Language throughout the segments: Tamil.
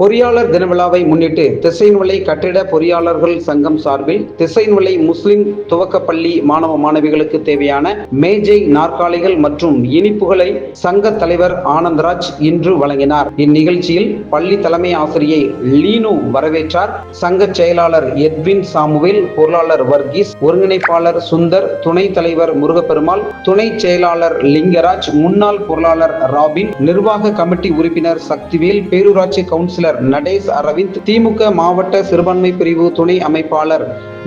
பொறியாளர் தின விழாவை முன்னிட்டு திசைன்விளை கட்டிட பொறியாளர்கள் சங்கம் சார்பில் திசைன்விளை முஸ்லிம் துவக்கப்பள்ளி மாணவ மாணவிகளுக்கு தேவையான மேஜை நாற்காலிகள் மற்றும் இனிப்புகளை சங்க தலைவர் ஆனந்தராஜ் இன்று வழங்கினார். இந்நிகழ்ச்சியில் பள்ளி தலைமை ஆசிரியை லீனு வரவேற்றார். சங்க செயலாளர் எட்வின் சாமுவேல் பொருளாளர் வர்கீஸ் ஒருங்கிணைப்பாளர் சுந்தர் துணை தலைவர் முருகப்பெருமாள் துணை செயலாளர் லிங்கராஜ் முன்னாள் பொருளாளர் ராபின் நிர்வாக கமிட்டி உறுப்பினர் சக்திவேல் பேரூராட்சி கவுன்சிலர் நடேஷ் அரவிந்த் திமுக மாவட்ட சிறுபான்மை பிரிவு துணை அமைப்பாளர்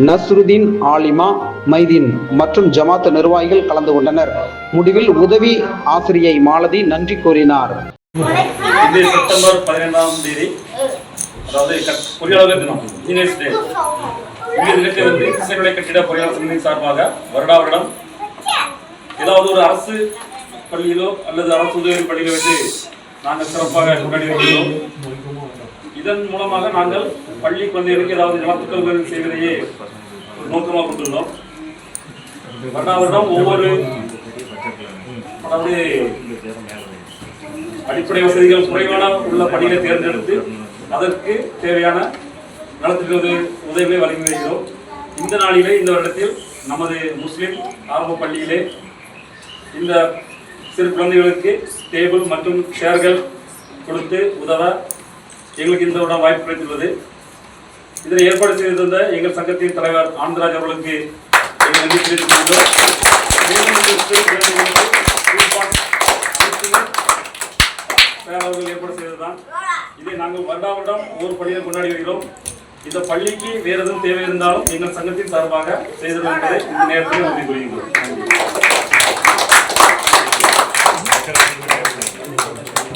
நஸ்ருதீன் ஆலிமா மைதீன் மற்றும் ஜமாத் நிர்வாகிகள் கலந்து கொண்டனர். முடிவில் உதவி ஆசிரியை மாலதி நன்றி கூறினார். செப்டம்பர் பதினைந்தாம் தேதி அதாவது பொறியாளர் தினம் இன்ஜினியர்ஸ் டே இந்த தினத்தை வந்து திசைநிலை கட்டிட பொறியாளர் சங்கத்தின் சார்பாக வருடா வருடம் ஏதாவது ஒரு அரசு பள்ளியிலோ அல்லது அரசு உதவி பள்ளியிலோ வந்து நாங்கள் சிறப்பாக கொண்டாடி வருகிறோம் இதன் மூலமாக நாங்கள் பள்ளி குழந்தைகளுக்கு ஏதாவது நலத்துக்கள் செய்வதையே ஒரு நோக்கமாக கொண்டுள்ளோம். வருடா வருடம் ஒவ்வொரு அதாவது அடிப்படை வசதிகள் குறைவான உள்ள பணிகளை தேர்ந்தெடுத்து அதற்கு தேவையான நலத்திற்கு உதவி உதவிகளை வழங்கி வருகிறோம். இந்த நாளிலே இந்த வருடத்தில் நமது முஸ்லிம் ஆரம்ப பள்ளியிலே இந்த சிறு குழந்தைகளுக்கு டேபிள் மற்றும் சேர்கள் கொடுத்து உதவ எங்களுக்கு இந்த விட வாய்ப்பு கிடைத்துள்ளது. இதனை ஏற்பாடு செய்திருந்த எங்கள் சங்கத்தின் தலைவர் ஆனந்தராஜ் அவர்களுக்கு எங்கள் நன்றி தெரிவித்துள்ளோம் அவர்கள் ஏற்பாடு செய்ததுதான். இதை நாங்கள் வருடா வருடம் ஒவ்வொரு பள்ளியில் கொண்டாடி வருகிறோம். இந்த பள்ளிக்கு வேறு எதுவும் தேவை இருந்தாலும் எங்கள் சங்கத்தின் சார்பாக செய்திருப்பதை இந்த நேரத்தில் உறுதி புரிகின்றோம் நன்றி.